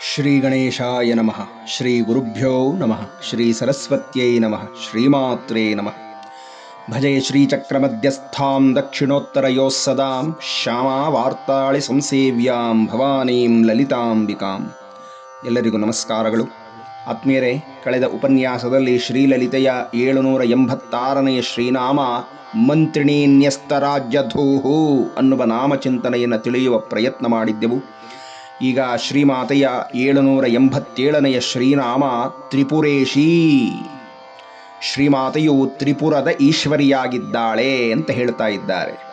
ಶ್ರೀ ಗಣೇಶಾಯ ನಮಃ ಶ್ರೀ ಗುರುಭ್ಯೋ ನಮಃ ಶ್ರೀ ಸರಸ್ವತ್ಯೈ ನಮಃ ಶ್ರೀಮಾತ್ರೇ ನಮಃ ಭಜೆ ಶ್ರೀಚಕ್ರಮಧ್ಯಸ್ಥಾಂ ದಕ್ಷಿಣೋತ್ತರಯೋಃ ಸದಾಂ ವಾರ್ತಾಳಿ ಸಂಸೇವ್ಯಾಂ ಭವಾನೀಂ ಲಲಿತಾಂಬಿಕಾಂ ಎಲ್ಲರಿಗೂ ನಮಸ್ಕಾರಗಳು. ಆತ್ಮೀಯರೇ, ಕಳೆದ ಉಪನ್ಯಾಸದಲ್ಲಿ ಶ್ರೀಲಲಿತೆಯ ಏಳುನೂರ ಎಂಬತ್ತಾರನೆಯ ಶ್ರೀನಾಮ ಮಂತ್ರಿಣೀನ್ಯಸ್ತರಾಜ್ಯಧೂಹು ಅನ್ನುವ ನಾಮಚಿಂತನೆಯನ್ನು ತಿಳಿಯುವ ಪ್ರಯತ್ನ ಮಾಡಿದ್ದೆವು. ಈಗ ಶ್ರೀಮಾತೆಯ ಏಳುನೂರ ಎಂಬತ್ತೇಳನೆಯ ಶ್ರೀನಾಮ ತ್ರಿಪುರೇಶಿ. ಶ್ರೀಮಾತೆಯು ತ್ರಿಪುರದ ಈಶ್ವರಿಯಾಗಿದ್ದಾಳೆ ಅಂತ ಹೇಳ್ತಾ ಇದ್ದಾರೆ.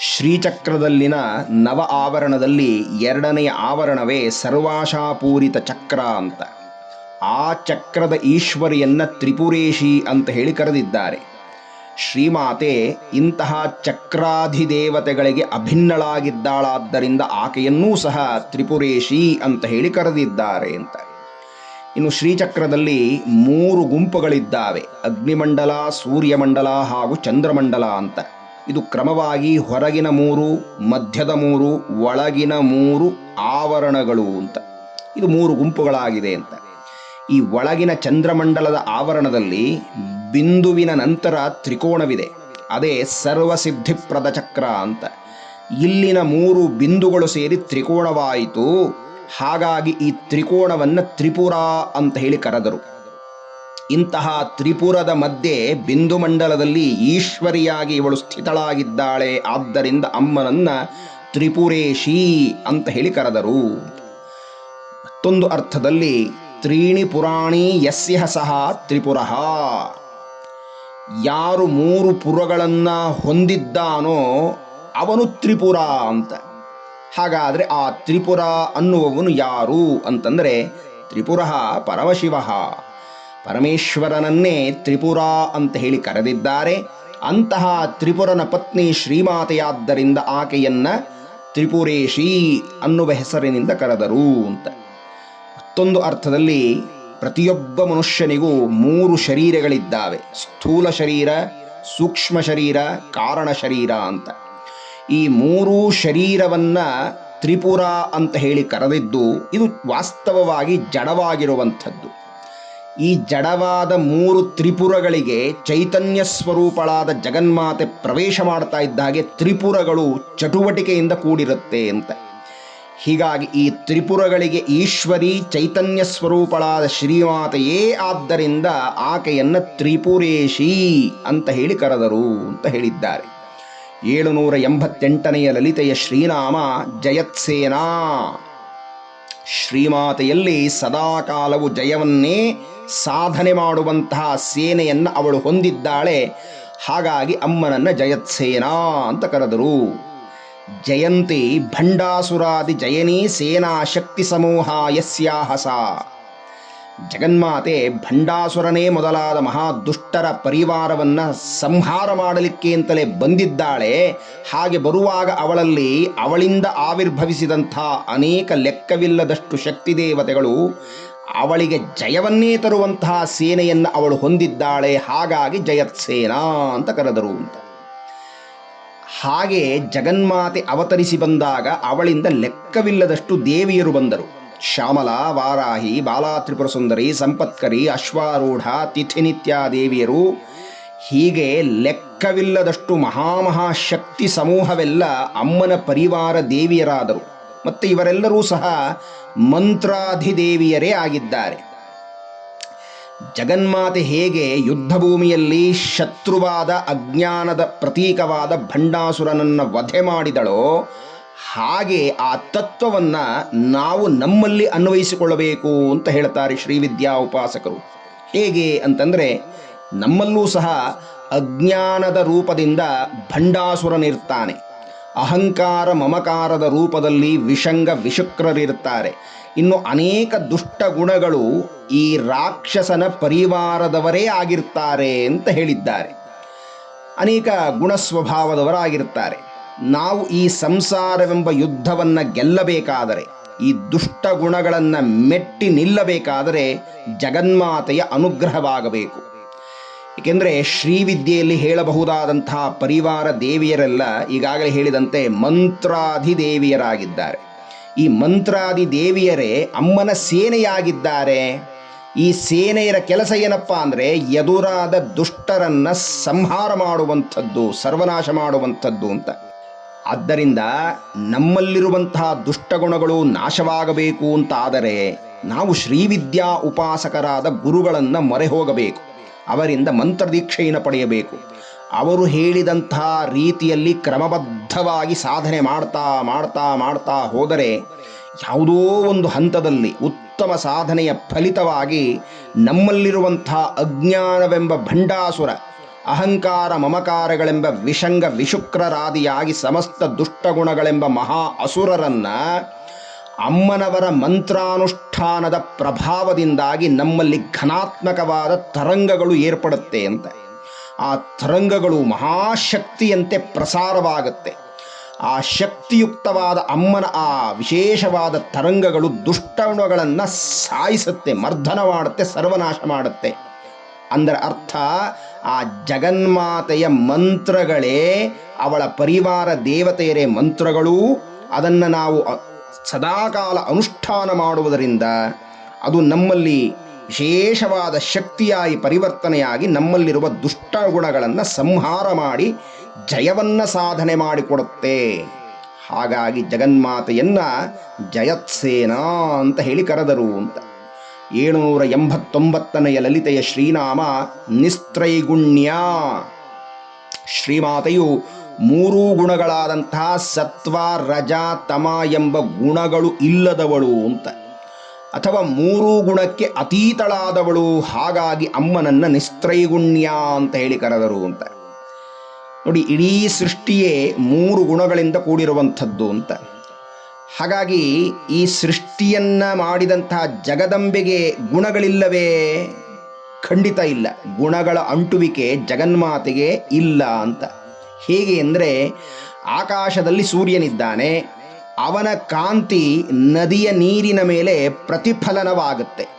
ಶ್ರೀಚಕ್ರದಲ್ಲಿನ ನವ ಆವರಣದಲ್ಲಿ ಎರಡನೆಯ ಆವರಣವೇ ಸರ್ವಾಶಾಪೂರಿತ ಚಕ್ರ ಅಂತ. ಆ ಚಕ್ರದ ಈಶ್ವರಿಯನ್ನ ತ್ರಿಪುರೇಶಿ ಅಂತ ಹೇಳಿ ಕರೆದಿದ್ದಾರೆ. ಶ್ರೀಮಾತೆ ಇಂತಹ ಚಕ್ರಾಧಿದೇವತೆಗಳಿಗೆ ಅಭಿನ್ನಳಾಗಿದ್ದಾಳಾದ್ದರಿಂದ ಆಕೆಯನ್ನೂ ಸಹ ತ್ರಿಪುರೇಶಿ ಅಂತ ಹೇಳಿ ಕರೆದಿದ್ದಾರೆ ಅಂತ. ಇನ್ನು ಶ್ರೀಚಕ್ರದಲ್ಲಿ ಮೂರು ಗುಂಪುಗಳಿದ್ದಾವೆ. ಅಗ್ನಿಮಂಡಲ, ಸೂರ್ಯಮಂಡಲ ಹಾಗೂ ಚಂದ್ರಮಂಡಲ ಅಂತ. ಇದು ಕ್ರಮವಾಗಿ ಹೊರಗಿನ ಮೂರು, ಮಧ್ಯದ ಮೂರು, ಒಳಗಿನ ಮೂರು ಆವರಣಗಳು ಅಂತ. ಇದು ಮೂರು ಗುಂಪುಗಳಾಗಿದೆ ಅಂತ. ಈ ಒಳಗಿನ ಚಂದ್ರಮಂಡಲದ ಆವರಣದಲ್ಲಿ ಬಿಂದುವಿನ ನಂತರ ತ್ರಿಕೋಣವಿದೆ ಅದೇ ಸರ್ವಸಿದ್ಧಿಪ್ರದ ಚಕ್ರ ಅಂತ. ಇಲ್ಲಿನ ಮೂರು ಬಿಂದುಗಳು ಸೇರಿ ತ್ರಿಕೋಣವಾಯಿತು. ಹಾಗಾಗಿ ಈ ತ್ರಿಕೋಣವನ್ನು ತ್ರಿಪುರ ಅಂತ ಹೇಳಿ ಕರೆದರು. ಇಂತಹ ತ್ರಿಪುರದ ಮಧ್ಯೆ ಬಿಂದು ಮಂಡಲದಲ್ಲಿ ಈಶ್ವರಿಯಾಗಿ ಇವಳು ಸ್ಥಿತಳಾಗಿದ್ದಾಳೆ. ಆದ್ದರಿಂದ ಅಮ್ಮನನ್ನ ತ್ರಿಪುರೇಶಿ ಅಂತ ಹೇಳಿ ಕರೆದರು. ಮತ್ತೊಂದು ಅರ್ಥದಲ್ಲಿ ತ್ರೀಣಿ ಪುರಾಣಿ ಯಸ್ಯ ಸಹ ತ್ರಿಪುರ ಯಾರು ಮೂರು ಪುರಗಳನ್ನು ಹೊಂದಿದ್ದಾನೋ ಅವನು ತ್ರಿಪುರ ಅಂತ. ಹಾಗಾದರೆ ಆ ತ್ರಿಪುರ ಅನ್ನುವವನು ಯಾರು ಅಂತಂದರೆ ತ್ರಿಪುರ ಪರಮಶಿವ. ಪರಮೇಶ್ವರನನ್ನೇ ತ್ರಿಪುರ ಅಂತ ಹೇಳಿ ಕರೆದಿದ್ದಾರೆ. ಅಂತಹ ತ್ರಿಪುರನ ಪತ್ನಿ ಶ್ರೀಮಾತೆಯಾದ್ದರಿಂದ ಆಕೆಯನ್ನ ತ್ರಿಪುರೇಶಿ ಅನ್ನುವ ಹೆಸರಿನಿಂದ ಕರೆದರು ಅಂತ. ಮತ್ತೊಂದು ಅರ್ಥದಲ್ಲಿ ಪ್ರತಿಯೊಬ್ಬ ಮನುಷ್ಯನಿಗೂ ಮೂರು ಶರೀರಗಳಿದ್ದಾವೆ. ಸ್ಥೂಲ ಶರೀರ, ಸೂಕ್ಷ್ಮ ಶರೀರ, ಕಾರಣ ಶರೀರ ಅಂತ. ಈ ಮೂರೂ ಶರೀರವನ್ನ ತ್ರಿಪುರ ಅಂತ ಹೇಳಿ ಕರೆದಿದ್ದು, ಇದು ವಾಸ್ತವವಾಗಿ ಜಡವಾಗಿರುವಂಥದ್ದು. ಈ ಜಡವಾದ ಮೂರು ತ್ರಿಪುರಗಳಿಗೆ ಚೈತನ್ಯ ಸ್ವರೂಪಳಾದ ಜಗನ್ಮಾತೆ ಪ್ರವೇಶ ಮಾಡ್ತಾ ಇದ್ದ ಹಾಗೆ ತ್ರಿಪುರಗಳು ಚಟುವಟಿಕೆಯಿಂದ ಕೂಡಿರುತ್ತೆ ಅಂತ. ಹೀಗಾಗಿ ಈ ತ್ರಿಪುರಗಳಿಗೆ ಈಶ್ವರಿ ಚೈತನ್ಯ ಸ್ವರೂಪಳಾದ ಶ್ರೀಮಾತೆಯೇ ಆದ್ದರಿಂದ ಆಕೆಯನ್ನು ತ್ರಿಪುರೇಶಿ ಅಂತ ಹೇಳಿ ಕರೆದರು ಅಂತ ಹೇಳಿದ್ದಾರೆ. ಏಳುನೂರ ಎಂಬತ್ತೆಂಟನೆಯ ಲಲಿತೆಯ ಶ್ರೀನಾಮ ಜಯತ್ಸೇನಾ. ಶ್ರೀಮಾತೆಯಲ್ಲಿ ಸದಾಕಾಲವು ಜಯವನ್ನೇ ಸಾಧನೆ ಮಾಡುವಂತಹ ಸೇನೆಯನ್ನು ಅವಳು ಹೊಂದಿದ್ದಾಳೆ. ಹಾಗಾಗಿ ಅಮ್ಮನನ್ನು ಜಯತ್ಸೇನಾ ಅಂತ ಕರೆದರು. ಜಯಂತಿ ಭಂಡಾಸುರಾದಿ ಜಯನೀ ಸೇನಾ ಶಕ್ತಿ ಸಮೂಹ ಯಸ್ಯಾಹಸ ಜಗನ್ಮಾತೆ ಭಂಡಾಸುರನೇ ಮೊದಲಾದ ಮಹಾದುಷ್ಟರ ಪರಿವಾರವನ್ನು ಸಂಹಾರ ಮಾಡಲಿಕ್ಕೆ ಅಂತಲೇ ಬಂದಿದ್ದಾಳೆ. ಹಾಗೆ ಬರುವಾಗ ಅವಳಲ್ಲಿ ಅವಳಿಂದ ಆವಿರ್ಭವಿಸಿದಂಥ ಅನೇಕ ಲೆಕ್ಕವಿಲ್ಲದಷ್ಟು ಶಕ್ತಿ ದೇವತೆಗಳು ಅವಳಿಗೆ ಜಯವನ್ನೇ ತರುವಂತಹ ಸೇನೆಯನ್ನು ಅವಳು ಹೊಂದಿದ್ದಾಳೆ. ಹಾಗಾಗಿ ಜಯತ್ಸೇನಾ ಅಂತ ಕರೆದರು ಅಂತ. ಹಾಗೆ ಜಗನ್ಮಾತೆ ಅವತರಿಸಿ ಬಂದಾಗ ಅವಳಿಂದ ಲೆಕ್ಕವಿಲ್ಲದಷ್ಟು ದೇವಿಯರು ಬಂದರು. ಶ್ಯಾಮಲ, ವಾರಾಹಿ ಬಾಲಾತ್ರಿಪುರ ಸುಂದರಿ, ಸಂಪತ್ಕರಿ, ಅಶ್ವಾರೂಢ ತಿಥಿನಿತ್ಯ ದೇವಿಯರು ಹೀಗೆ ಲೆಕ್ಕವಿಲ್ಲದಷ್ಟು ಮಹಾಮಹಾಶಕ್ತಿ ಸಮೂಹವೆಲ್ಲ ಅಮ್ಮನ ಪರಿವಾರ ದೇವಿಯರಾದರು. ಮತ್ತು ಇವರೆಲ್ಲರೂ ಸಹ ಮಂತ್ರಾಧಿದೇವಿಯರೇ ಆಗಿದ್ದಾರೆ. ಜಗನ್ಮಾತೆ ಹೇಗೆ ಯುದ್ಧ ಭೂಮಿಯಲ್ಲಿ ಶತ್ರುವಾದ ಅಜ್ಞಾನದ ಪ್ರತೀಕವಾದ ಭಂಡಾಸುರನನ್ನು ವಧೆ ಮಾಡಿದಳೋ ಹಾಗೆ ಆ ತತ್ವವನ್ನು ನಾವು ನಮ್ಮಲ್ಲಿ ಅನ್ವಯಿಸಿಕೊಳ್ಳಬೇಕು ಅಂತ ಹೇಳ್ತಾರೆ ಶ್ರೀವಿದ್ಯಾ ಉಪಾಸಕರು. ಹೇಗೆ ಅಂತಂದರೆ ನಮ್ಮಲ್ಲೂ ಸಹ ಅಜ್ಞಾನದ ರೂಪದಿಂದ ಭಂಡಾಸುರನಿರ್ತಾನೆ. ಅಹಂಕಾರ ಮಮಕಾರದ ರೂಪದಲ್ಲಿ ವಿಷಂಗ ವಿಶುಕ್ರರಿರ್ತಾರೆ. ಇನ್ನು ಅನೇಕ ದುಷ್ಟ ಗುಣಗಳು ಈ ರಾಕ್ಷಸನ ಪರಿವಾರದವರೇ ಆಗಿರ್ತಾರೆ ಅಂತ ಹೇಳಿದ್ದಾರೆ. ಅನೇಕ ಗುಣ ಸ್ವಭಾವದವರಾಗಿರ್ತಾರೆ ನಾವು ಈ ಸಂಸಾರವೆಂಬ ಯುದ್ಧವನ್ನು ಗೆಲ್ಲಬೇಕಾದರೆ, ಈ ದುಷ್ಟ ಗುಣಗಳನ್ನು ಮೆಟ್ಟಿ ನಿಲ್ಲಬೇಕಾದರೆ ಜಗನ್ಮಾತೆಯ ಅನುಗ್ರಹವಾಗಬೇಕು. ಏಕೆಂದರೆ ಶ್ರೀವಿದ್ಯೆಯಲ್ಲಿ ಹೇಳಬಹುದಾದಂತಹ ಪರಿವಾರ ದೇವಿಯರೆಲ್ಲ ಈಗಾಗಲೇ ಹೇಳಿದಂತೆ ಮಂತ್ರಾಧಿದೇವಿಯರಾಗಿದ್ದಾರೆ. ಈ ಮಂತ್ರಾದಿ ದೇವಿಯರೇ, ಅಮ್ಮನ ಸೇನೆಯಾಗಿದ್ದಾರೆ. ಈ ಸೇನೆಯರ ಕೆಲಸ ಏನಪ್ಪ ಅಂದರೆ ಎದುರಾದ ದುಷ್ಟರನ್ನ ಸಂಹಾರ ಮಾಡುವಂಥದ್ದು, ಸರ್ವನಾಶ ಮಾಡುವಂಥದ್ದು ಅಂತ. ಆದ್ದರಿಂದ ನಮ್ಮಲ್ಲಿರುವಂತಹ ದುಷ್ಟಗುಣಗಳು ನಾಶವಾಗಬೇಕು ಅಂತಾದರೆ, ನಾವು ಶ್ರೀವಿದ್ಯಾ ಉಪಾಸಕರಾದ ಗುರುಗಳನ್ನು ಮೊರೆ ಹೋಗಬೇಕು ಅವರಿಂದ ಮಂತ್ರದೀಕ್ಷೆಯನ್ನು ಪಡೆಯಬೇಕು. ಅವರು ಹೇಳಿದಂತಹ ರೀತಿಯಲ್ಲಿ ಕ್ರಮಬದ್ಧವಾಗಿ ಸಾಧನೆ ಮಾಡ್ತಾ ಮಾಡ್ತಾ ಮಾಡ್ತಾ ಹೋದರೆ ಯಾವುದೋ ಒಂದು ಹಂತದಲ್ಲಿ ಉತ್ತಮ ಸಾಧನೆಯ ಫಲಿತವಾಗಿ ನಮ್ಮಲ್ಲಿರುವಂಥ ಅಜ್ಞಾನವೆಂಬ ಭಂಡಾಸುರ, ಅಹಂಕಾರ ಮಮಕಾರಗಳೆಂಬ ವಿಷಂಗ ವಿಶುಕ್ರರಾದಿಯಾಗಿ ಸಮಸ್ತ ದುಷ್ಟಗುಣಗಳೆಂಬ ಮಹಾ ಅಸುರರನ್ನು ಅಮ್ಮನವರ ಮಂತ್ರಾನುಷ್ಠಾನದ ಪ್ರಭಾವದಿಂದಾಗಿ ನಮ್ಮಲ್ಲಿ ಘನಾತ್ಮಕವಾದ ತರಂಗಗಳು ಏರ್ಪಡುತ್ತೆ ಅಂತ. ಆ ತರಂಗಗಳು ಮಹಾಶಕ್ತಿಯಂತೆ ಪ್ರಸಾರವಾಗುತ್ತೆ. ಆ ಶಕ್ತಿಯುಕ್ತವಾದ ಅಮ್ಮನ ಆ ವಿಶೇಷವಾದ ತರಂಗಗಳು ದುಷ್ಟಗಳನ್ನು ಸಾಯಿಸುತ್ತೆ ಮರ್ಧನ ಮಾಡುತ್ತೆ ಸರ್ವನಾಶ ಮಾಡುತ್ತೆ. ಅಂದರೆ ಅರ್ಥ, ಆ ಜಗನ್ಮಾತೆಯ ಮಂತ್ರಗಳೇ ಅವಳ ಪರಿವಾರ ದೇವತೆಯರೇ ಮಂತ್ರಗಳು. ಅದನ್ನು ನಾವು ಸದಾಕಾಲ ಅನುಷ್ಠಾನ ಮಾಡುವುದರಿಂದ ಅದು ನಮ್ಮಲ್ಲಿ ವಿಶೇಷವಾದ ಶಕ್ತಿಯಾಗಿ ಪರಿವರ್ತನೆಯಾಗಿ ನಮ್ಮಲ್ಲಿರುವ ದುಷ್ಟ ಗುಣಗಳನ್ನು ಸಂಹಾರ ಮಾಡಿ ಜಯವನ್ನ ಸಾಧನೆ ಮಾಡಿಕೊಡುತ್ತೆ. ಹಾಗಾಗಿ ಜಗನ್ಮಾತೆಯನ್ನ ಜಯತ್ಸೇನಾ ಅಂತ ಹೇಳಿ ಕರೆದರು ಅಂತ. ಏಳುನೂರ ಎಂಬತ್ತೊಂಬತ್ತನೆಯ ಲಲಿತೆಯ ಶ್ರೀನಾಮ ನಿಸ್ತ್ರೈಗುಣ್ಯ. ಶ್ರೀಮಾತೆಯು ಮೂರೂ ಗುಣಗಳಾದಂತಹ ಸತ್ವ, ರಜ, ತಮ ಎಂಬ ಗುಣಗಳು ಇಲ್ಲದವಳು ಅಂತ. ಅಥವಾ ಮೂರೂ ಗುಣಕ್ಕೆ ಅತೀತಳಾದವಳು, ಹಾಗಾಗಿ ಅಮ್ಮನನ್ನ ನಿಸ್ತ್ರೈಗುಣ್ಯ ಅಂತ ಹೇಳಿ ಕರೆದರು ಅಂತ. ನೋಡಿ, ಇಡೀ ಸೃಷ್ಟಿಯೇ ಮೂರು ಗುಣಗಳಿಂದ ಕೂಡಿರುವಂಥದ್ದು ಅಂತ. ಹಾಗಾಗಿ ಈ ಸೃಷ್ಟಿಯನ್ನ ಮಾಡಿದಂತಹ ಜಗದಂಬೆಗೆ ಗುಣಗಳಿಲ್ಲವೇ? ಖಂಡಿತ ಇಲ್ಲ. ಗುಣಗಳ ಅಂಟುವಿಕೆ ಜಗನ್ಮಾತೆಗೆ ಇಲ್ಲ ಅಂತ. ಹೇಗೆ ಅಂದರೆ, ಆಕಾಶದಲ್ಲಿ ಸೂರ್ಯನಿದ್ದಾನೆ ಅವನ ಕಾಂತಿ ನದಿಯ ನೀರಿನ ಮೇಲೆ ಪ್ರತಿಫಲನವಾಗುತ್ತೆ.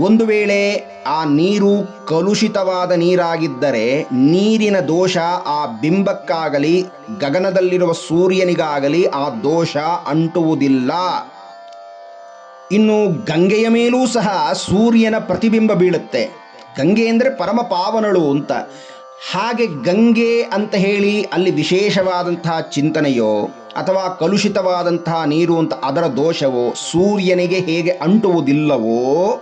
ಒಂದು ವೇಳೆ ಆ ನೀರು ಕಲುಷಿತವಾದ ನೀರಾಗಿದ್ದರೆ ನೀರಿನ ದೋಷ ಆ ಬಿಂಬಕ್ಕಾಗಲಿ, ಗಗನದಲ್ಲಿರುವ ಸೂರ್ಯನಿಗಾಗಲಿ ಆ ದೋಷ ಅಂಟುವುದಿಲ್ಲ. ಇನ್ನು ಗಂಗೆಯ ಮೇಲೂ ಸಹ ಸೂರ್ಯನ ಪ್ರತಿಬಿಂಬ ಬೀಳುತ್ತೆ. ಗಂಗೆ ಅಂದರೆ ಪರಮ ಪಾವನಳು ಅಂತ. ಹಾಗೆ ಗಂಗೆ ಅಂತ ಹೇಳಿ ಅಲ್ಲಿ ವಿಶೇಷವಾದಂತಹ ಚಿಂತನೆಯೋ ಅಥವಾ ಕಲುಷಿತವಾದಂತಹ ನೀರು ಅಂತ ಅದರ ದೋಷವೋ, ಸೂರ್ಯನಿಗೆ ಹೇಗೆ ಅಂಟುವುದಿಲ್ಲವೋ,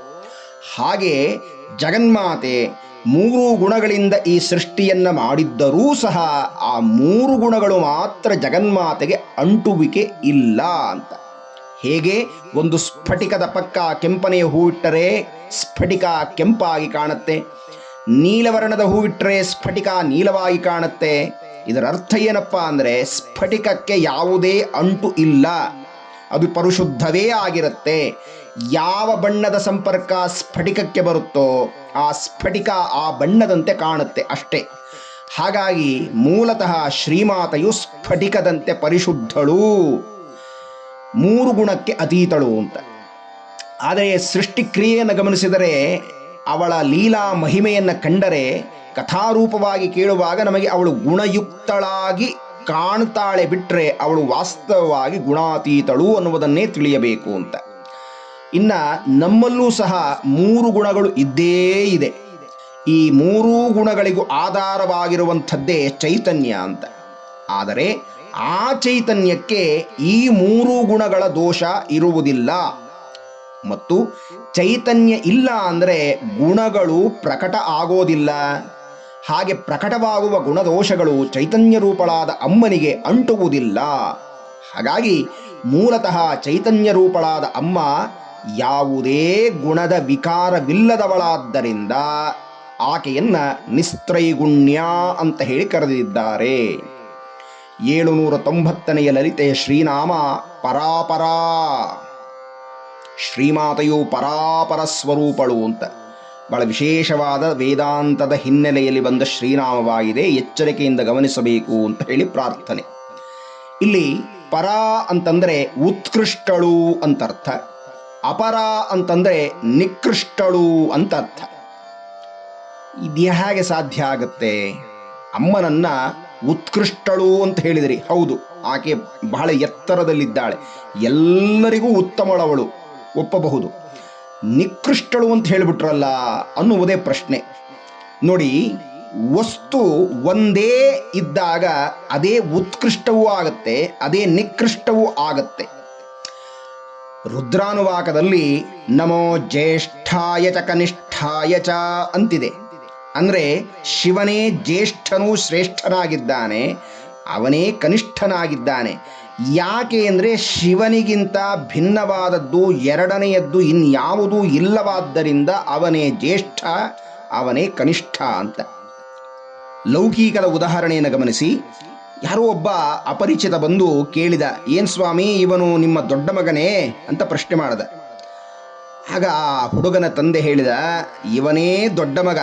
ಹಾಗೆ ಜಗನ್ಮಾತೆ ಮೂರು ಗುಣಗಳಿಂದ ಈ ಸೃಷ್ಟಿಯನ್ನು ಮಾಡಿದ್ದರೂ ಸಹ ಆ ಮೂರು ಗುಣಗಳು ಮಾತ್ರ ಜಗನ್ಮಾತೆಗೆ ಅಂಟುವಿಕೆ ಇಲ್ಲ ಅಂತ. ಹೇಗೆ? ಒಂದು ಸ್ಫಟಿಕದ ಪಕ್ಕ ಕೆಂಪನೆಯ ಹೂವಿಟ್ಟರೆ ಸ್ಫಟಿಕ ಕೆಂಪಾಗಿ ಕಾಣುತ್ತೆ. ನೀಲವರ್ಣದ ಹೂವಿಟ್ಟರೆ ಸ್ಫಟಿಕ ನೀಲವಾಗಿ ಕಾಣುತ್ತೆ. ಇದರ ಅರ್ಥ ಏನಪ್ಪಾ ಅಂದರೆ ಸ್ಫಟಿಕಕ್ಕೆ ಯಾವುದೇ ಅಂಟು ಇಲ್ಲ. ಅದು ಪರಿಶುದ್ಧವೇ ಆಗಿರುತ್ತೆ. ಯಾವ ಬಣ್ಣದ ಸಂಪರ್ಕ ಸ್ಫಟಿಕಕ್ಕೆ ಬರುತ್ತೋ ಆ ಸ್ಫಟಿಕ ಆ ಬಣ್ಣದಂತೆ ಕಾಣುತ್ತೆ ಅಷ್ಟೇ. ಹಾಗಾಗಿ ಮೂಲತಃ ಶ್ರೀಮಾತೆಯು ಸ್ಫಟಿಕದಂತೆ ಪರಿಶುದ್ಧಳು. ಮೂರು ಗುಣಕ್ಕೆ ಅತೀತಳು ಅಂತ. ಆದರೆ ಸೃಷ್ಟಿಕ್ರಿಯೆಯನ್ನು ಗಮನಿಸಿದರೆ ಅವಳ ಲೀಲಾ ಮಹಿಮೆಯನ್ನು ಕಂಡರೆ ಕಥಾರೂಪವಾಗಿ ಕೇಳುವಾಗ ನಮಗೆ ಅವಳು ಗುಣಯುಕ್ತಳಾಗಿ ಕಾಣ್ತಾಳೆ ಬಿಟ್ಟರೆ ಅವಳು ವಾಸ್ತವವಾಗಿ ಗುಣಾತೀತಳು ಅನ್ನುವುದನ್ನೇ ತಿಳಿಯಬೇಕು ಅಂತ. ಇನ್ನ ನಮ್ಮಲ್ಲೂ ಸಹ ಮೂರು ಗುಣಗಳು ಇದ್ದೇ ಇದೆ. ಈ ಮೂರೂ ಗುಣಗಳಿಗೂ ಆಧಾರವಾಗಿರುವಂಥದ್ದೇ ಚೈತನ್ಯ ಅಂತ. ಆದರೆ ಆ ಚೈತನ್ಯಕ್ಕೆ ಈ ಮೂರು ಗುಣಗಳ ದೋಷ ಇರುವುದಿಲ್ಲ. ಮತ್ತು ಚೈತನ್ಯ ಇಲ್ಲ ಅಂದರೆ ಗುಣಗಳು ಪ್ರಕಟ ಆಗೋದಿಲ್ಲ. ಹಾಗೆ ಪ್ರಕಟವಾಗುವ ಗುಣದೋಷಗಳು ಚೈತನ್ಯ ರೂಪಳಾದ ಅಮ್ಮನಿಗೆ ಅಂಟುವುದಿಲ್ಲ. ಹಾಗಾಗಿ ಮೂಲತಃ ಚೈತನ್ಯ ರೂಪಳಾದ ಅಮ್ಮ ಯಾವುದೇ ಗುಣದ ವಿಕಾರವಿಲ್ಲದವಳಾದ್ದರಿಂದ ಆಕೆಯನ್ನ ನಿಸ್ತ್ರೈಗುಣ್ಯ ಅಂತ ಹೇಳಿ ಕರೆದಿದ್ದಾರೆ. ಏಳುನೂರ ತೊಂಬತ್ತನೆಯ ಲಲಿತೆಯ ಶ್ರೀನಾಮ ಪರಾಪರಾ. ಶ್ರೀಮಾತೆಯು ಪರಾಪರ ಸ್ವರೂಪಳು ಅಂತ. ಬಹಳ ವಿಶೇಷವಾದ ವೇದಾಂತದ ಹಿನ್ನೆಲೆಯಲ್ಲಿ ಬಂದ ಶ್ರೀನಾಮವಾಗಿದೆ ಎಚ್ಚರಿಕೆಯಿಂದ ಗಮನಿಸಬೇಕು ಅಂತ ಹೇಳಿ ಪ್ರಾರ್ಥನೆ. ಇಲ್ಲಿ ಪರ ಅಂತಂದರೆ ಉತ್ಕೃಷ್ಟಳು ಅಂತ ಅರ್ಥ ಅಪರ ಅಂತಂದರೆ ನಿಕೃಷ್ಟಳು ಅಂತ ಅರ್ಥ ಇದು ಹೇಗೆ ಸಾಧ್ಯ ಆಗುತ್ತೆ? ಅಮ್ಮನನ್ನ ಉತ್ಕೃಷ್ಟಳು ಅಂತ ಹೇಳಿದಿರಿ. ಹೌದು, ಆಕೆ ಬಹಳ ಎತ್ತರದಲ್ಲಿದ್ದಾಳೆ. ಎಲ್ಲರಿಗೂ ಉತ್ತಮಳವಳು. ಒಪ್ಪಬಹುದು. ನಿಕೃಷ್ಟಳು ಅಂತ ಹೇಳಿಬಿಟ್ರಲ್ಲ ಅನ್ನುವುದೇ ಪ್ರಶ್ನೆ. ನೋಡಿ, ವಸ್ತು ಒಂದೇ ಇದ್ದಾಗ ಅದೇ ಉತ್ಕೃಷ್ಟವೂ ಆಗತ್ತೆ, ಅದೇ ನಿಕೃಷ್ಟವೂ ಆಗತ್ತೆ. ರುದ್ರಾನುವಾಕದಲ್ಲಿ ನಮೋ ಜ್ಯೇಷ್ಠಾಯ ಚ ಕನಿಷ್ಠಾಯ ಚ ಅಂತಿದೆ. ಅಂದರೆ ಶಿವನೇ ಜ್ಯೇಷ್ಠನೂ ಶ್ರೇಷ್ಠನಾಗಿದ್ದಾನೆ, ಅವನೇ ಕನಿಷ್ಠನಾಗಿದ್ದಾನೆ. ಯಾಕೆ ಅಂದರೆ ಶಿವನಿಗಿಂತ ಭಿನ್ನವಾದದ್ದು ಎರಡನೆಯದ್ದು ಇನ್ಯಾವುದೂ ಇಲ್ಲವಾದ್ದರಿಂದ ಅವನೇ ಜ್ಯೇಷ್ಠ, ಅವನೇ ಕನಿಷ್ಠ ಅಂತ. ಲೌಕಿಕದ ಉದಾಹರಣೆಯನ್ನು ಗಮನಿಸಿ. ಯಾರೋ ಒಬ್ಬ ಅಪರಿಚಿತ ಬಂದು ಕೇಳಿದ, ಏನ್ ಸ್ವಾಮಿ, ಇವನು ನಿಮ್ಮ ದೊಡ್ಡ ಮಗನೇ? ಅಂತ ಪ್ರಶ್ನೆ ಮಾಡಿದ. ಆಗ ಆ ಹುಡುಗನ ತಂದೆ ಹೇಳಿದ, ಇವನೇ ದೊಡ್ಡ ಮಗ,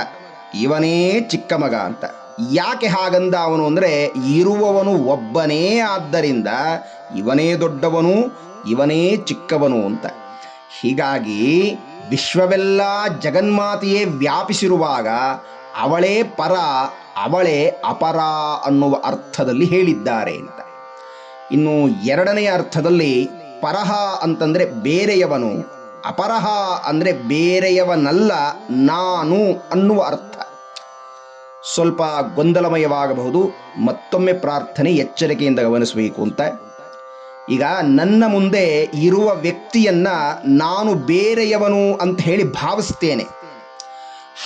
ಇವನೇ ಚಿಕ್ಕ ಮಗ ಅಂತ. ಯಾಕೆ ಹಾಗಂದ ಅವನು ಅಂದರೆ, ಇರುವವನು ಒಬ್ಬನೇ ಆದ್ದರಿಂದ ಇವನೇ ದೊಡ್ಡವನು, ಇವನೇ ಚಿಕ್ಕವನು ಅಂತ. ಹೀಗಾಗಿ ವಿಶ್ವವೆಲ್ಲ ಜಗನ್ಮಾತೆಯೇ ವ್ಯಾಪಿಸಿರುವಾಗ ಅವಳೇ ಪರ, ಅವಳೇ ಅಪರ ಅನ್ನುವ ಅರ್ಥದಲ್ಲಿ ಹೇಳಿದ್ದಾರೆ ಅಂತ. ಇನ್ನು ಎರಡನೆಯ ಅರ್ಥದಲ್ಲಿ ಪರಹ ಅಂತಂದರೆ ಬೇರೆಯವನು, ಅಪರಹ ಅಂದರೆ ಬೇರೆಯವನಲ್ಲ, ನಾನು ಅನ್ನುವ ಅರ್ಥ. ಸ್ವಲ್ಪ ಗೊಂದಲಮಯವಾಗಬಹುದು. ಮತ್ತೊಮ್ಮೆ ಪ್ರಾರ್ಥನೆ ಎಚ್ಚರಿಕೆಯಿಂದ ಗಮನಿಸಬೇಕು ಅಂತ. ಈಗ ನನ್ನ ಮುಂದೆ ಇರುವ ವ್ಯಕ್ತಿಯನ್ನ ನಾನು ಬೇರೆಯವನು ಅಂತ ಹೇಳಿ ಭಾವಿಸ್ತೇನೆ.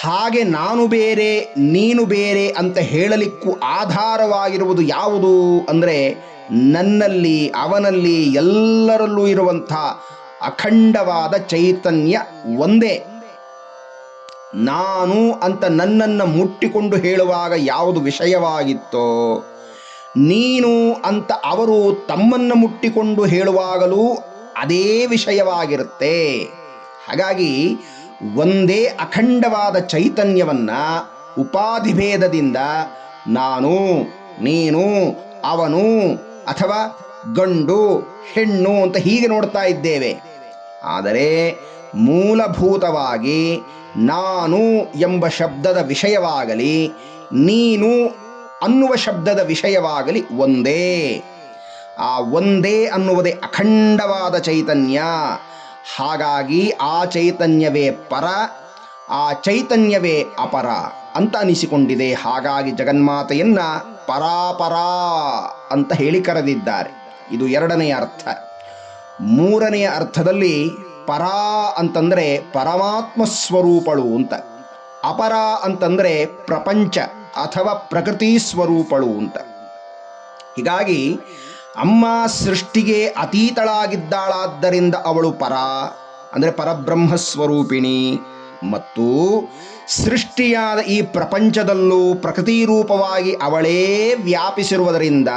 ಹಾಗೆ ನಾನು ಬೇರೆ, ನೀನು ಬೇರೆ ಅಂತ ಹೇಳಲಿಕ್ಕೂ ಆಧಾರವಾಗಿರುವುದು ಯಾವುದು ಅಂದರೆ ನನ್ನಲ್ಲಿ, ಅವನಲ್ಲಿ ಎಲ್ಲರಲ್ಲೂ ಇರುವಂಥ ಅಖಂಡವಾದ ಚೈತನ್ಯ ಒಂದೇ. ನಾನು ಅಂತ ನನ್ನನ್ನು ಮುಟ್ಟಿಕೊಂಡು ಹೇಳುವಾಗ ಯಾವುದು ವಿಷಯವಾಗಿತ್ತೋ, ನೀನು ಅಂತ ಅವರು ತಮ್ಮನ್ನು ಮುಟ್ಟಿಕೊಂಡು ಹೇಳುವಾಗಲೂ ಅದೇ ವಿಷಯವಾಗಿರುತ್ತೆ. ಹಾಗಾಗಿ ಒಂದೇ ಅಖಂಡವಾದ ಚೈತನ್ಯವನ್ನ ಉಪಾಧಿಭೇದದಿಂದ ನಾನು, ನೀನು, ಅವನು ಅಥವಾ ಗಂಡು, ಹೆಣ್ಣು ಅಂತ ಹೀಗೆ ನೋಡ್ತಾ ಇದ್ದೇವೆ. ಆದರೆ ಮೂಲಭೂತವಾಗಿ ನಾನು ಎಂಬ ಶಬ್ದದ ವಿಷಯವಾಗಲಿ, ನೀನು ಅನ್ನುವ ಶಬ್ದದ ವಿಷಯವಾಗಲಿ ಒಂದೇ. ಆ ಒಂದೇ ಅನ್ನುವುದೇ ಅಖಂಡವಾದ ಚೈತನ್ಯ. ಹಾಗಾಗಿ ಆ ಚೈತನ್ಯವೇ ಪರ, ಆ ಚೈತನ್ಯವೇ ಅಪರ ಅಂತ ಅನಿಸಿಕೊಂಡಿದೆ. ಹಾಗಾಗಿ ಜಗನ್ಮಾತೆಯನ್ನ ಪರಾಪರ ಅಂತ ಹೇಳಿ ಕರೆದಿದ್ದಾರೆ. ಇದು ಎರಡನೆಯ ಅರ್ಥ. ಮೂರನೆಯ ಅರ್ಥದಲ್ಲಿ ಪರ ಅಂತಂದ್ರೆ ಪರಮಾತ್ಮ ಸ್ವರೂಪಳು ಅಂತ. ಅಪರ ಅಂತಂದ್ರೆ ಪ್ರಪಂಚ ಅಥವಾ ಪ್ರಕೃತಿ ಸ್ವರೂಪಳು ಅಂತ. ಹೀಗಾಗಿ ಅಮ್ಮ ಸೃಷ್ಟಿಗೆ ಅತೀತಳಾಗಿದ್ದಾಳಾದ್ದರಿಂದ ಅವಳು ಪರ, ಅಂದರೆ ಪರಬ್ರಹ್ಮ ಸ್ವರೂಪಿಣಿ ಮತ್ತು ಸೃಷ್ಟಿಯಾದ ಈ ಪ್ರಪಂಚದಲ್ಲೂ ಪ್ರಕೃತಿ ರೂಪವಾಗಿ ಅವಳೇ ವ್ಯಾಪಿಸಿರುವುದರಿಂದ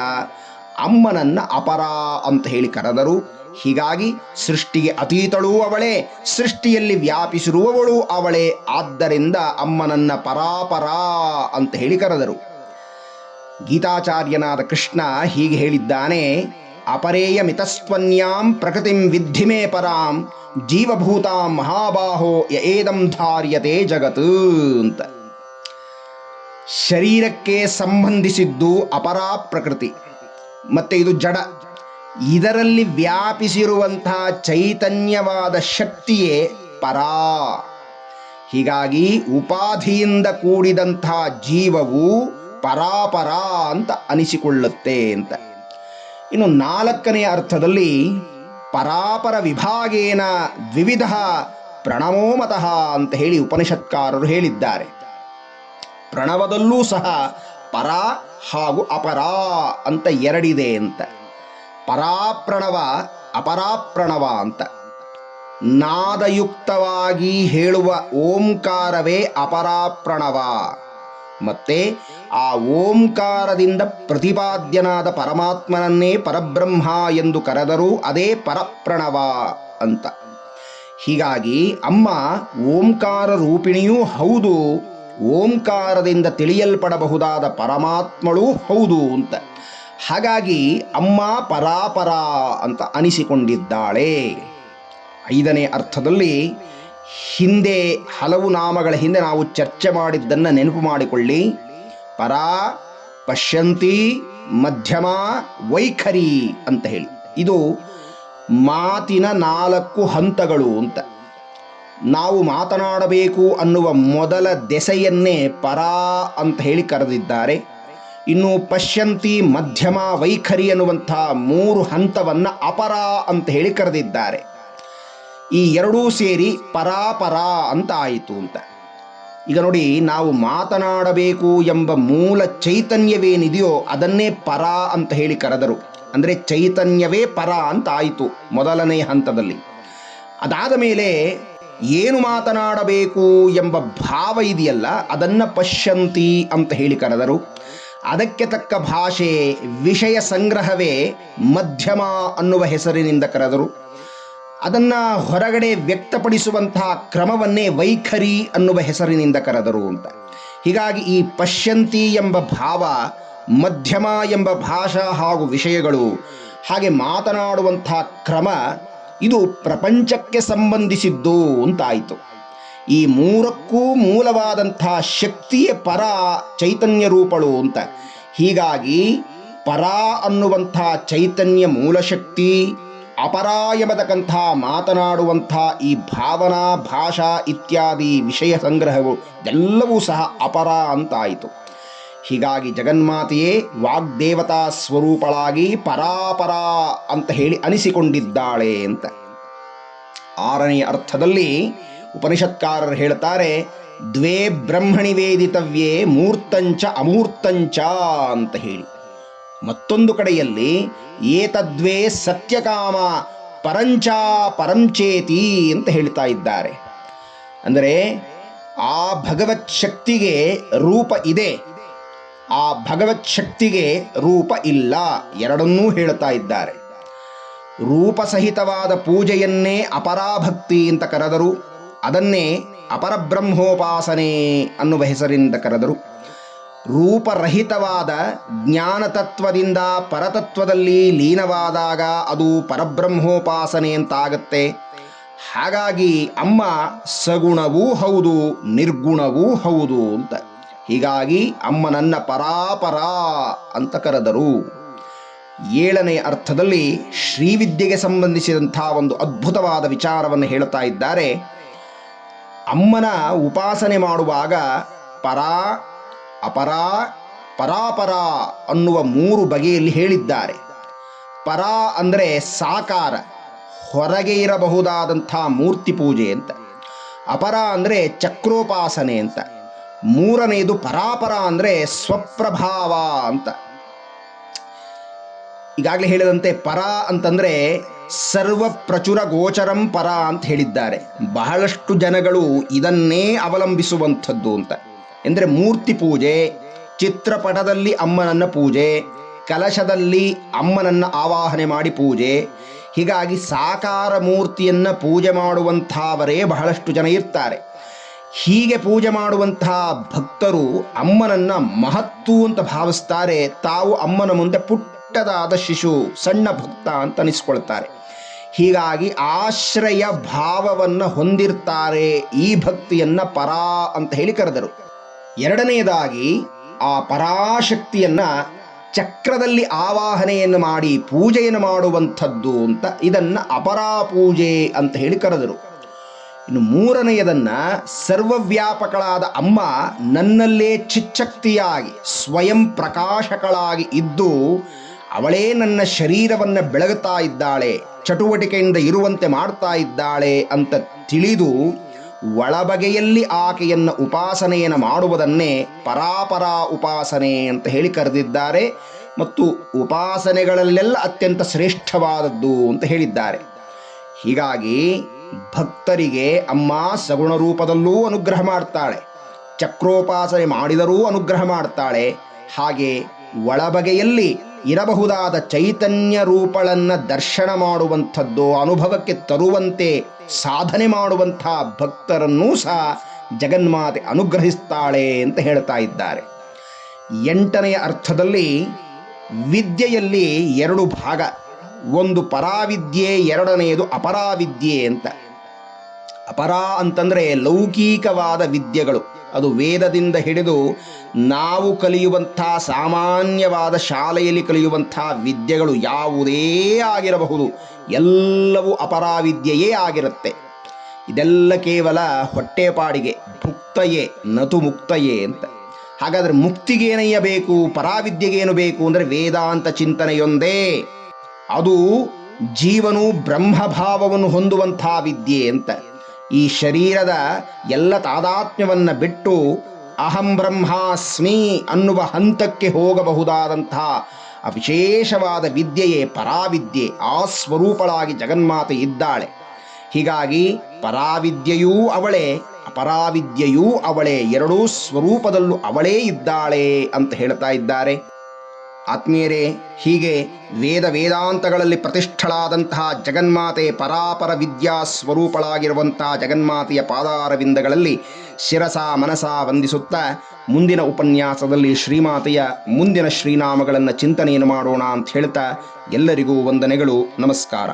ಅಮ್ಮನನ್ನ ಅಪರ ಅಂತ ಹೇಳಿ ಕರೆದರು. ಹೀಗಾಗಿ ಸೃಷ್ಟಿಗೆ ಅತೀತಳೂ ಅವಳೇ, ಸೃಷ್ಟಿಯಲ್ಲಿ ವ್ಯಾಪಿಸಿರುವವಳು ಅವಳೇ. ಆದ್ದರಿಂದ ಅಮ್ಮನನ್ನ ಪರಾಪರ ಅಂತ ಹೇಳಿ ಕರೆದರು. ಗೀತಾಚಾರ್ಯನಾದ ಕೃಷ್ಣ ಹೀಗೆ ಹೇಳಿದ್ದಾನೆ, ಅಪರೇಯ ಮಿತಸ್ವನ್ಯಾಂ ಪ್ರಕೃತಿಂ ವಿದ್ಧಿಮೇ ಪರಾಂ, ಜೀವಭೂತಾಂ ಮಹಾಬಾಹೋ ಯ ಏದಂ ಧಾರ್ಯತೆ ಜಗತ್ ಅಂತ. ಶರೀರಕ್ಕೆ ಸಂಬಂಧಿಸಿದ್ದು ಅಪರಾ ಪ್ರಕೃತಿ. ಮತ್ತೆ ಇದು ಜಡ. ಇದರಲ್ಲಿ ವ್ಯಾಪಿಸಿರುವಂತಹ ಚೈತನ್ಯವಾದ ಶಕ್ತಿಯೇ ಪರಾ. ಹೀಗಾಗಿ ಉಪಾಧಿಯಿಂದ ಕೂಡಿದಂಥ ಜೀವವು ಪರಾಪರ ಅಂತ ಅನಿಸಿಕೊಳ್ಳುತ್ತೆ ಅಂತ. ಇನ್ನು ನಾಲ್ಕನೆಯ ಅರ್ಥದಲ್ಲಿ ಪರಾಪರ ವಿಭಾಗೇನ ದ್ವಿವಿಧ ಪ್ರಣವೋಮತಃ ಅಂತ ಹೇಳಿ ಉಪನಿಷತ್ಕಾರರು ಹೇಳಿದ್ದಾರೆ. ಪ್ರಣವದಲ್ಲೂ ಸಹ ಪರ ಹಾಗೂ ಅಪರಾ ಅಂತ ಎರಡಿದೆ ಅಂತ. ಪರಾಪ್ರಣವ, ಅಪರಾಪ್ರಣವ ಅಂತ. ನಾದಯುಕ್ತವಾಗಿ ಹೇಳುವ ಓಂಕಾರವೇ ಅಪರಾಪ್ರಣವ. ಮತ್ತೆ ಆ ಓಂಕಾರದಿಂದ ಪ್ರತಿಪಾದ್ಯನಾದ ಪರಮಾತ್ಮನನ್ನೇ ಪರಬ್ರಹ್ಮ ಎಂದು ಕರೆದರೂ ಅದೇ ಪರಪ್ರಣವ ಅಂತ. ಹೀಗಾಗಿ ಅಮ್ಮ ಓಂಕಾರ ರೂಪಿಣಿಯೂ ಹೌದು ಓಂಕಾರದಿಂದ ತಿಳಿಯಲ್ಪಡಬಹುದಾದ ಪರಮಾತ್ಮಳೂ ಹೌದು ಅಂತ. ಹಾಗಾಗಿ ಅಮ್ಮ ಪರಾಪರ ಅಂತ ಅನಿಸಿಕೊಂಡಿದ್ದಾಳೆ. ಐದನೇ ಅರ್ಥದಲ್ಲಿ ಹಿಂದೆ ಹಲವು ನಾಮಗಳ ಹಿಂದೆ ನಾವು ಚರ್ಚೆ ಮಾಡಿದ್ದನ್ನು ನೆನಪು ಮಾಡಿಕೊಳ್ಳಿ. ಪರ, ಪಶ್ಯಂತಿ, ಮಧ್ಯಮ, ವೈಖರಿ ಅಂತ ಹೇಳಿ. ಇದು ಮಾತಿನ ನಾಲ್ಕು ಹಂತಗಳು ಅಂತ. ನಾವು ಮಾತನಾಡಬೇಕು ಅನ್ನುವ ಮೊದಲ ದೆಸೆಯನ್ನೇ ಪರಾ ಅಂತ ಹೇಳಿ ಕರೆದಿದ್ದಾರೆ. ಇನ್ನು ಪಶ್ಯಂತಿ ಮಧ್ಯಮ ವೈಖರಿ ಅನ್ನುವಂಥ ಮೂರು ಹಂತವನ್ನು ಅಪರ ಅಂತ ಹೇಳಿ ಕರೆದಿದ್ದಾರೆ. ಈ ಎರಡೂ ಸೇರಿ ಪರಾಪರ ಅಂತ ಆಯಿತು ಅಂತ. ಈಗ ನೋಡಿ, ನಾವು ಮಾತನಾಡಬೇಕು ಎಂಬ ಮೂಲ ಚೈತನ್ಯವೇನಿದೆಯೋ ಅದನ್ನೇ ಪರ ಅಂತ ಹೇಳಿ ಕರೆದರು. ಅಂದರೆ ಚೈತನ್ಯವೇ ಪರ ಅಂತ ಆಯಿತು ಮೊದಲನೇ ಹಂತದಲ್ಲಿ. ಅದಾದ ಮೇಲೆ ಏನು ಮಾತನಾಡಬೇಕು ಎಂಬ ಭಾವ ಇದೆಯಲ್ಲ, ಅದನ್ನು ಪಶ್ಯಂತಿ ಅಂತ ಹೇಳಿ ಕರೆದರು. ಅದಕ್ಕೆ ತಕ್ಕ ಭಾಷೆ ವಿಷಯ ಸಂಗ್ರಹವೇ ಮಧ್ಯಮ ಅನ್ನುವ ಹೆಸರಿನಿಂದ ಕರೆದರು. ಅದನ್ನು ಹೊರಗಡೆ ವ್ಯಕ್ತಪಡಿಸುವಂತಹ ಕ್ರಮವನ್ನೇ ವೈಖರಿ ಅನ್ನುವ ಹೆಸರಿನಿಂದ ಕರೆದರು ಅಂತ. ಹೀಗಾಗಿ ಈ ಪಶ್ಯಂತಿ ಎಂಬ ಭಾವ, ಮಧ್ಯಮ ಎಂಬ ಭಾಷಾ ಹಾಗೂ ವಿಷಯಗಳು, ಹಾಗೆ ಮಾತನಾಡುವಂಥ ಕ್ರಮ ಇದು ಪ್ರಪಂಚಕ್ಕೆ ಸಂಬಂಧಿಸಿದ್ದು ಅಂತಾಯಿತು. ಈ ಮೂರಕ್ಕೂ ಮೂಲವಾದಂಥ ಶಕ್ತಿಯೇ ಪರ ಚೈತನ್ಯ ರೂಪಳು ಅಂತ. ಹೀಗಾಗಿ ಪರ ಅನ್ನುವಂಥ ಚೈತನ್ಯ ಮೂಲಶಕ್ತಿ, ಅಪರ ಎಂಬತಕ್ಕಂಥ ಮಾತನಾಡುವಂಥ ಈ ಭಾವನಾ ಭಾಷಾ ಇತ್ಯಾದಿ ವಿಷಯ ಸಂಗ್ರಹವು ಎಲ್ಲವೂ ಸಹ ಅಪರ ಅಂತಾಯಿತು. ಹೀಗಾಗಿ ಜಗನ್ಮಾತೆಯೇ ವಾಗ್ದೇವತಾ ಸ್ವರೂಪಳಾಗಿ ಪರಾಪರ ಅಂತ ಹೇಳಿ ಅನಿಸಿಕೊಂಡಿದ್ದಾಳೆ ಅಂತ. ಆರನೆಯ ಅರ್ಥದಲ್ಲಿ ಉಪನಿಷತ್ಕಾರರು ಹೇಳ್ತಾರೆ, ದ್ವೇ ಬ್ರಹ್ಮಣಿ ವೇದಿತವ್ಯೇ ಮೂರ್ತಂಚ ಅಮೂರ್ತಂಚ ಅಂತ ಹೇಳಿ. ಮತ್ತೊಂದು ಕಡೆಯಲ್ಲಿ, ಏತದ್ವೇ ಸತ್ಯಕಾಮ ಪರಂಚ ಪರಂಚೇತಿ ಅಂತ ಹೇಳ್ತಾ ಇದ್ದಾರೆ. ಅಂದರೆ ಆ ಭಗವತ್ ಶಕ್ತಿಗೆ ರೂಪ ಇದೆ. ಆ ಭಗವತ್ ಶಕ್ತಿಗೆ ರೂಪ ಇಲ್ಲ. ಎರಡನ್ನೂ ಹೇಳ್ತಾ ಇದ್ದಾರೆ. ರೂಪಸಹಿತವಾದ ಪೂಜೆಯನ್ನೇ ಅಪರಾಭಕ್ತಿ ಅಂತ ಕರೆದರು. ಅದನ್ನೇ ಅಪರಬ್ರಹ್ಮೋಪಾಸನೆ ಅನ್ನುವ ಹೆಸರಿಂದ ಕರೆದರು. ರೂಪರಹಿತವಾದ ಜ್ಞಾನತತ್ವದಿಂದ ಪರತತ್ವದಲ್ಲಿ ಲೀನವಾದಾಗ ಅದು ಪರಬ್ರಹ್ಮೋಪಾಸನೆ ಅಂತಾಗತ್ತೆ. ಹಾಗಾಗಿ ಅಮ್ಮ ಸಗುಣವೂ ಹೌದು, ನಿರ್ಗುಣವೂ ಹೌದು ಅಂತ. ಹೀಗಾಗಿ ಅಮ್ಮನನ್ನ ಪರಾಪರ ಅಂತ ಕರೆದರು. ಏಳನೇ ಅರ್ಥದಲ್ಲಿ ಶ್ರೀವಿದ್ಯೆಗೆ ಸಂಬಂಧಿಸಿದಂಥ ಒಂದು ಅದ್ಭುತವಾದ ವಿಚಾರವನ್ನು ಹೇಳ್ತಾ ಇದ್ದಾರೆ. ಅಮ್ಮನ ಉಪಾಸನೆ ಮಾಡುವಾಗ ಪರ, ಅಪರ, ಪರಾಪರ ಅನ್ನುವ ಮೂರು ಬಗೆಯಲ್ಲಿ ಹೇಳಿದ್ದಾರೆ. ಪರ ಅಂದರೆ ಸಾಕಾರ, ಹೊರಗೆ ಇರಬಹುದಾದಂಥ ಮೂರ್ತಿ ಪೂಜೆ ಅಂತ. ಅಪರ ಅಂದರೆ ಚಕ್ರೋಪಾಸನೆ ಅಂತ. ಮೂರನೆಯದು ಪರಾಪರ ಅಂದರೆ ಸ್ವಪ್ರಭಾವ ಅಂತ. ಈಗಾಗಲೇ ಹೇಳಿದಂತೆ ಪರ ಅಂತಂದರೆ ಸರ್ವ ಪ್ರಚುರ ಗೋಚರಂ ಪರ ಅಂತ ಹೇಳಿದ್ದಾರೆ. ಬಹಳಷ್ಟು ಜನಗಳು ಇದನ್ನೇ ಅವಲಂಬಿಸುವಂಥದ್ದು ಅಂತ. ಎಂದರೆ ಮೂರ್ತಿ ಪೂಜೆ, ಚಿತ್ರಪಟದಲ್ಲಿ ಅಮ್ಮನನ್ನ ಪೂಜೆ, ಕಲಶದಲ್ಲಿ ಅಮ್ಮನನ್ನ ಆವಾಹನೆ ಮಾಡಿ ಪೂಜೆ, ಹೀಗಾಗಿ ಸಾಕಾರ ಮೂರ್ತಿಯನ್ನು ಪೂಜೆ ಮಾಡುವಂಥವರೇ ಬಹಳಷ್ಟು ಜನ ಇರ್ತಾರೆ. ಹೀಗೆ ಪೂಜೆ ಮಾಡುವಂತಹ ಭಕ್ತರು ಅಮ್ಮನನ್ನ ಮಹತ್ತು ಅಂತ ಭಾವಿಸ್ತಾರೆ. ತಾವು ಅಮ್ಮನ ಮುಂದೆ ಪುಟ್ಟದಾದ ಶಿಶು, ಸಣ್ಣ ಭಕ್ತ ಅಂತ ಅನಿಸ್ಕೊಳ್ತಾರೆ. ಹೀಗಾಗಿ ಆಶ್ರಯ ಭಾವವನ್ನು ಹೊಂದಿರ್ತಾರೆ ಈ ಭಕ್ತಿಯನ್ನ ಪರಾ ಅಂತ ಹೇಳಿ ಕರೆದರು. ಎರಡನೆಯದಾಗಿ ಆ ಪರಾಶಕ್ತಿಯನ್ನ ಚಕ್ರದಲ್ಲಿ ಆವಾಹನೆಯನ್ನು ಮಾಡಿ ಪೂಜೆಯನ್ನು ಮಾಡುವಂಥದ್ದು ಅಂತ ಇದನ್ನ ಅಪರಾ ಪೂಜೆ ಅಂತ ಹೇಳಿ ಕರೆದರು. ಇನ್ನು ಮೂರನೆಯದನ್ನ ಸರ್ವವ್ಯಾಪಕಳಾದ ಅಮ್ಮ ನನ್ನಲ್ಲೇ ಚಿಚ್ಚಕ್ತಿಯಾಗಿ, ಸ್ವಯಂ ಪ್ರಕಾಶಕಳಾಗಿ ಇದ್ದು ಅವಳೇ ನನ್ನ ಶರೀರವನ್ನು ಬೆಳಗುತ್ತಾ ಇದ್ದಾಳೆ, ಚಟುವಟಿಕೆಯಿಂದ ಇರುವಂತೆ ಮಾಡ್ತಾ ಇದ್ದಾಳೆ ಅಂತ ತಿಳಿದು ಒಳಬಗೆಯಲ್ಲಿ ಆಕೆಯನ್ನು ಉಪಾಸನೆಯನ್ನು ಮಾಡುವುದನ್ನೇ ಪರಾಪರ ಉಪಾಸನೆ ಅಂತ ಹೇಳಿ ಕರೆದಿದ್ದಾರೆ ಮತ್ತು ಉಪಾಸನೆಗಳಲ್ಲೆಲ್ಲ ಅತ್ಯಂತ ಶ್ರೇಷ್ಠವಾದದ್ದು ಅಂತ ಹೇಳಿದ್ದಾರೆ. ಹೀಗಾಗಿ ಭಕ್ತರಿಗೆ ಅಮ್ಮ ಸಗುಣ ರೂಪದಲ್ಲೂ ಅನುಗ್ರಹ ಮಾಡ್ತಾಳೆ. ಚಕ್ರೋಪಾಸನೆ ಮಾಡಿದರೂ ಅನುಗ್ರಹ ಮಾಡ್ತಾಳೆ. ಹಾಗೆ ಒಳಬಗೆಯಲ್ಲಿ ಇರಬಹುದಾದ ಚೈತನ್ಯ ರೂಪಳನ್ನ ದರ್ಶನ ಮಾಡುವಂಥದ್ದು ಅನುಭವಕ್ಕೆ ತರುವಂತೆ ಸಾಧನೆ ಮಾಡುವಂಥ ಭಕ್ತರನ್ನೂ ಸಹ ಜಗನ್ಮಾತೆ ಅನುಗ್ರಹಿಸ್ತಾಳೆ ಅಂತ ಹೇಳ್ತಾ ಇದ್ದಾರೆ. ಎಂಟನೆಯ ಅರ್ಥದಲ್ಲಿ ವಿದ್ಯೆಯಲ್ಲಿ ಎರಡು ಭಾಗ. ಒಂದು ಪರಾವಿದ್ಯೆ, ಎರಡನೆಯದು ಅಪರಾವಿದ್ಯೆ ಅಂತ. ಅಪರ ಅಂತಂದರೆ ಲೌಕಿಕವಾದ ವಿದ್ಯೆಗಳು. ಅದು ವೇದದಿಂದ ಹಿಡಿದು ನಾವು ಕಲಿಯುವಂಥ, ಸಾಮಾನ್ಯವಾದ ಶಾಲೆಯಲ್ಲಿ ಕಲಿಯುವಂಥ ವಿದ್ಯೆಗಳು ಯಾವುದೇ ಆಗಿರಬಹುದು. ಎಲ್ಲವೂ ಅಪರಾವಿದ್ಯೆಯೇ ಆಗಿರುತ್ತೆ. ಇದೆಲ್ಲ ಕೇವಲ ಹೊಟ್ಟೆಪಾಡಿಗೆ, ಮುಕ್ತಯೇ, ನತು ಮುಕ್ತಯೇ ಅಂತ. ಹಾಗಾದರೆ ಮುಕ್ತಿಗೇನಯ್ಯ ಬೇಕು, ಪರಾವಿದ್ಯೆಗೇನು ಬೇಕು ಅಂದರೆ ವೇದಾಂತ ಚಿಂತನೆಯೊಂದೇ. ಅದು ಜೀವನು ಬ್ರಹ್ಮಭಾವವನ್ನು ಹೊಂದುವಂಥ ವಿದ್ಯೆ ಅಂತ. ಈ ಶರೀರದ ಎಲ್ಲ ತಾದಾತ್ಮ್ಯವನ್ನು ಬಿಟ್ಟು ಅಹಂ ಬ್ರಹ್ಮಾಸ್ಮಿ ಅನ್ನುವ ಹಂತಕ್ಕೆ ಹೋಗಬಹುದಾದಂಥ ವಿಶೇಷವಾದ ವಿದ್ಯೆಯೇ ಪರಾವಿದ್ಯೆ, ಆ ಸ್ವರೂಪಳಾಗಿ ಜಗನ್ಮಾತೆ ಇದ್ದಾಳೆ. ಹೀಗಾಗಿ ಪರಾವಿದ್ಯೆಯೂ ಅವಳೇ, ಅಪರಾವಿದ್ಯೆಯೂ ಅವಳೇ, ಎರಡೂ ಸ್ವರೂಪದಲ್ಲೂ ಅವಳೇ ಇದ್ದಾಳೆ ಅಂತ ಹೇಳ್ತಾ ಇದ್ದಾರೆ. ಆತ್ಮೀಯರೇ, ಹೀಗೆ ವೇದ ವೇದಾಂತಗಳಲ್ಲಿ ಪ್ರತಿಷ್ಠಳಾದಂತಹ ಜಗನ್ಮಾತೆ ಪರಾಪರ ವಿದ್ಯಾ ಸ್ವರೂಪಳಾಗಿರುವಂತಹ ಜಗನ್ಮಾತೆಯ ಪಾದಾರವಿಂದಗಳಲ್ಲಿ ಶಿರಸ ಮನಸ ವಂದಿಸುತ್ತಾ ಮುಂದಿನ ಉಪನ್ಯಾಸದಲ್ಲಿ ಶ್ರೀಮಾತೆಯ ಮುಂದಿನ ಶ್ರೀನಾಮಗಳನ್ನು ಚಿಂತನೆಯನ್ನು ಮಾಡೋಣ ಅಂತ ಹೇಳ್ತಾ ಎಲ್ಲರಿಗೂ ವಂದನೆಗಳು, ನಮಸ್ಕಾರ.